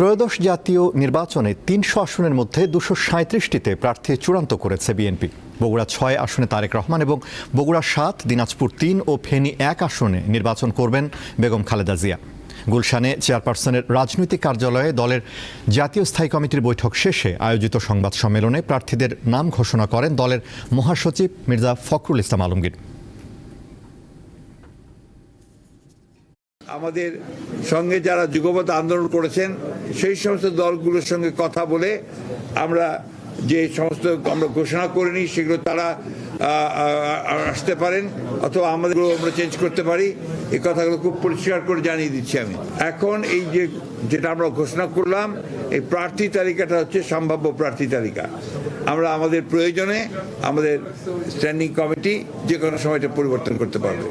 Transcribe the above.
ত্রয়োদশ জাতীয় নির্বাচনে তিনশো আসনের মধ্যে দুশো সাঁত্রিশটিতে প্রার্থী চূড়ান্ত করেছে বিএনপি। বগুড়া ছয় আসনে তারেক রহমান এবং বগুড়া সাত, দিনাজপুর তিন ও ফেনী এক আসনে নির্বাচন করবেন বেগম খালেদা জিয়া। গুলশানে চেয়ারপারসনের রাজনৈতিক কার্যালয়ে দলের জাতীয় স্থায়ী কমিটির বৈঠক শেষে আয়োজিত সংবাদ সম্মেলনে প্রার্থীদের নাম ঘোষণা করেন দলের মহাসচিব মির্জা ফখরুল ইসলাম আলমগীর। আমাদের সঙ্গে যারা যুগপথ আন্দোলন করেছেন, সেই সমস্ত দলগুলোর সঙ্গে কথা বলে আমরা যে সমস্ত আমরা ঘোষণা করিনি সেগুলো তারা আসতে পারেন অথবা আমাদের আমরা চেঞ্জ করতে পারি। এই কথাগুলো খুব পরিষ্কার করে জানিয়ে দিচ্ছি আমি। এখন এই যে, যেটা আমরা ঘোষণা করলাম, এই প্রার্থী তালিকাটা হচ্ছে সম্ভাব্য প্রার্থী তালিকা। আমরা আমাদের প্রয়োজনে আমাদের স্ট্যান্ডিং কমিটি যে কোনো সময়টা পরিবর্তন করতে পারবে।